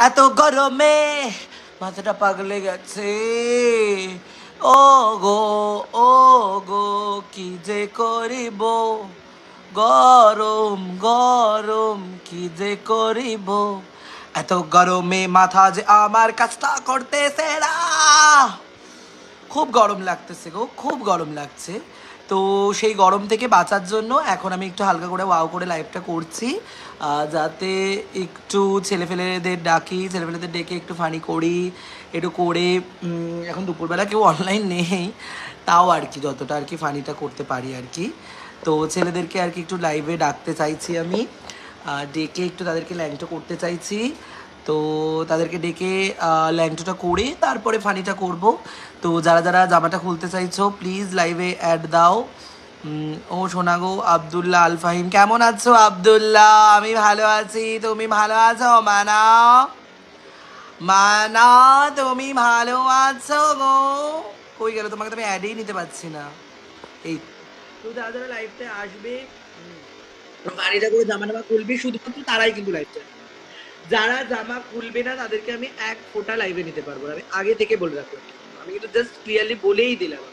এত গরমে মাথাটা পাগলে গেছে। ও গো ও গো, কি যে করিব? গরম গরম, কি যে করিব? এত গরমে মাথা যে আমার কাজটা করতেছে না। খুব গরম লাগতেছে গো, খুব গরম লাগছে। তো সেই গরম থেকে বাঁচার জন্য এখন আমি একটু হালকা করে ওয়াও করে লাইভটা করছি যাতে একটু ছেলেফেলেদের ডাকি, ছেলেফেলেদের ডেকে একটু ফানি করি, একটু করে এখন দুপুরবেলা কেউ অনলাইন নেই, তাও আর কি, যতটা আর কি ফানিটা করতে পারি আর কি। তো ছেলেদেরকে আর কি একটু লাইভে ডাকতে চাইছি আমি ডেকে একটু তাদেরকে ল্যাংটো করতে চাইছি তো তাদেরকে ডেকে ল্যাংটোটা করে তারপরে ফানিটা করব। তো যারা যারা জামাটা খুলতে চাইছো প্লিজ লাইভে অ্যাড দাও। ও শোনাগো আবদুল্লাহ আল ফাহিম কেমন আছো আবদুল্লাহ? আমি ভালো আছি, তুমি ভালো আছো? মানা মানা, তুমি ভালো আছো গো। কই গেল? তোমাকে তো আমি অ্যাডেই নিতে পারছি না। এই, তো যারা যারা লাইভতে আসবে বাড়িটা করে জামা টামা খুলবে, শুধুমাত্র তারাই কিন্তু লাইভটা যারা জামা খুলবে না, তাদেরকে আমি এক ফোঁটা লাইভে নিতে পারব আমি আগে থেকে বলে রাখলাম। আমি কিন্তু জাস্ট ক্লিয়ারলি বলেই দিলাম।